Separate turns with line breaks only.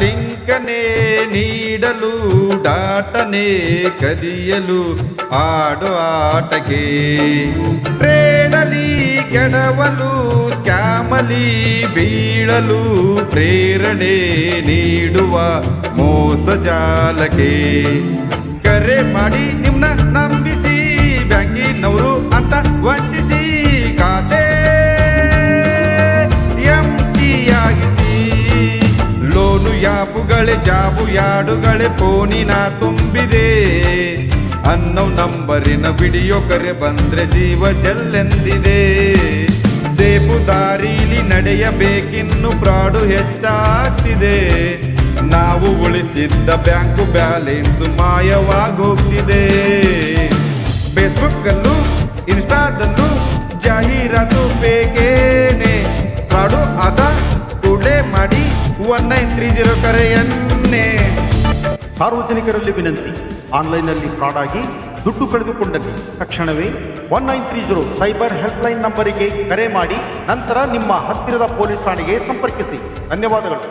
ಲಿಂಕನೆ ನೀಡಲು, ಡಾಟನೆ ಕದಿಯಲು ಆಡು ಆಟಗೆ ಪ್ರೇಡಲಿ ಕೆಡವಲು, ಸ್ಕ್ಯಾಮಲಿ ಬೀಳಲು ಪ್ರೇರಣೆ ನೀಡುವ ಮೋಸ ಜಾಲಕೆ ಕರೆ ಮಾಡಿ ಯಾಪುಗಳೇ ಜಾಬು ಯಾಡುಗಳೇ ಪೋನಿನ ತುಂಬಿದೆ. ಅನ್ನೋ ನಂಬರಿನ ವಿಡಿಯೋ ಕರೆ ಬಂದ್ರೆ ಜೀವ ಜಲ್ಲೆಂದಿದೆ ಸೇಬು ದಾರೀಲಿ ನಡೆಯಬೇಕಿನ್ನು ಪ್ರಾಡು ಹೆಚ್ಚಾಗ್ತಿದೆ. ನಾವು ಉಳಿಸಿದ್ದ ಬ್ಯಾಂಕು ಬ್ಯಾಲೆನ್ಸ್ ಮಾಯವಾಗೋಗ್ತಿದೆ. ಫೇಸ್ಬುಕ್ ಅಲ್ಲೂ ಇನ್ಸ್ಟಾದಲ್ಲೂ ಜಾಹೀರಾತು ಬೇಕೇನೆ ಒನ್ ನೈನ್ ತ್ರೀ ಜೀರೋ ಕರೆಯನ್ನೇ
ಸಾರ್ವಜನಿಕರಲ್ಲಿ ವಿನಂತಿ ಆನ್ಲೈನ್ನಲ್ಲಿ ಫ್ರಾಡ್ ಆಗಿ ದುಡ್ಡು ಕಳೆದುಕೊಂಡಲ್ಲಿ ತಕ್ಷಣವೇ one nine three zero cyber helpline ನಂಬರಿಗೆ ಕರೆ ಮಾಡಿ ನಂತರ ನಿಮ್ಮ ಹತ್ತಿರದ ಪೊಲೀಸ್ ಠಾಣೆಗೆ ಸಂಪರ್ಕಿಸಿ ಧನ್ಯವಾದಗಳು